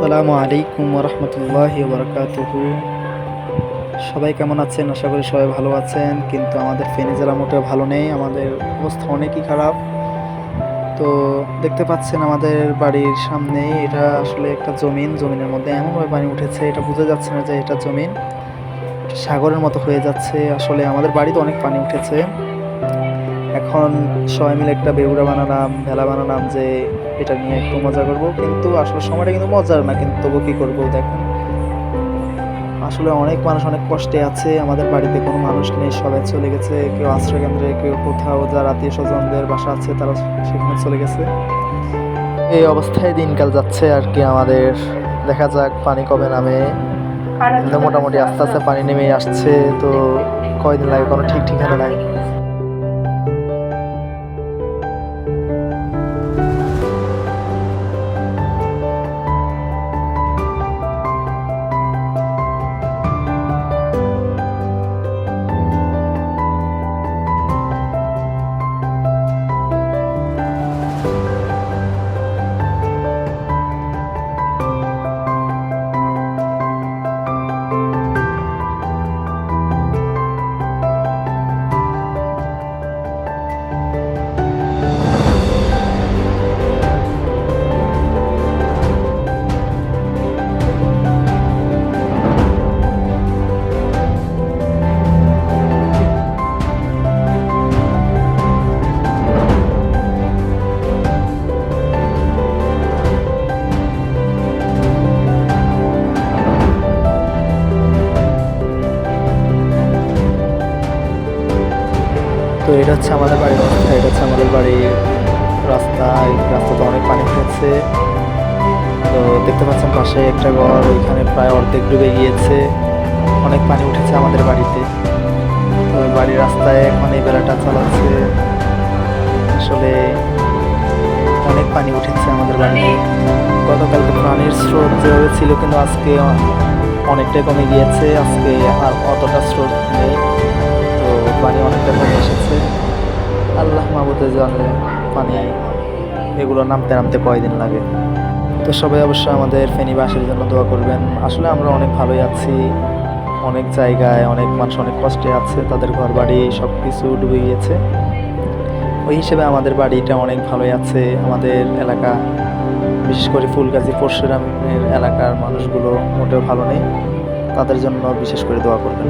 আসসালামু আলাইকুম রহমতুল্লাহ বরকাতুহু সবাই কেমন আছেন? আশা করি সবাই ভালো আছেন। কিন্তু আমাদের ফেনী জেলা মোটেও ভালো নেই। আমাদের অবস্থা অনেকই খারাপ। তো দেখতে পাচ্ছেন আমাদের বাড়ির সামনে এটা আসলে একটা জমিন। জমিনের মধ্যে এমনভাবে পানি উঠেছে, এটা বোঝা যাচ্ছে না যে এটা জমিন। সাগরের মতো হয়ে যাচ্ছে। আসলে আমাদের বাড়িতে অনেক পানি উঠেছে। এখন সবাই মিলে একটা বেউড়া বানালাম ভেলা বানালাম যে এটা নিয়ে একটু মজা করব। কিন্তু আসলে সময়টা কিন্তু মজার না কিন্তু তবু কি করব দেখুন আসলে অনেক মানুষ অনেক কষ্টে আছে আমাদের বাড়িতে কোনো মানুষ নেই সবাই চলে গেছে কেউ আশ্রয় কেন্দ্রে কেউ কোথাও যার আত্মীয় স্বজনদের বাসা আছে তারা সেখানে চলে গেছে। এই অবস্থায় দিনকাল যাচ্ছে আর কি আমাদের। দেখা যাক পানি কবে নামে। মোটামুটি আস্তে আস্তে পানি নেমে আসছে তো কয়দিন লাগে কোনো ঠিক ঠিকানা নাই। তো এটা হচ্ছে আমাদের বাড়ির অবস্থা, এটা হচ্ছে আমাদের বাড়ির রাস্তা, এই রাস্তাতে অনেক পানি উঠেছে তো দেখতে পাচ্ছেন পাশে একটা ঘর, ওইখানে প্রায় অর্ধেক ডুবে গিয়েছে। অনেক পানি উঠেছে আমাদের বাড়িতে। তো বাড়ির রাস্তায় এখন এই বেলাটা চালাচ্ছে। আসলে অনেক পানি উঠেছে আমাদের বাড়িতে। গতকালকে পানির স্রোত যেভাবে ছিল, কিন্তু আজকে অনেকটাই কমে গিয়েছে। আজকে আর অতটা স্রোত নেই। পানি অনেকটা কমে এসেছে। আল্লাহ মাহবুদে জানে পানি এগুলো নামতে নামতে কয়দিন লাগে। তো সবাই অবশ্যই আমাদের ফেনীবাসীর জন্য দোয়া করবেন। আসলে আমরা অনেক ভালোই আছি, অনেক জায়গায় অনেক মানুষ অনেক কষ্টে আছে, তাদের ঘর বাড়ি সব কিছু ডুবে গিয়েছে। ওই হিসেবে আমাদের বাড়িটা অনেক ভালোই আছে, আমাদের এলাকা, বিশেষ করে ফুলগাজী পরশুরামের এলাকার মানুষগুলো মোটেও ভালো নেই। তাদের জন্য বিশেষ করে দোয়া করবেন।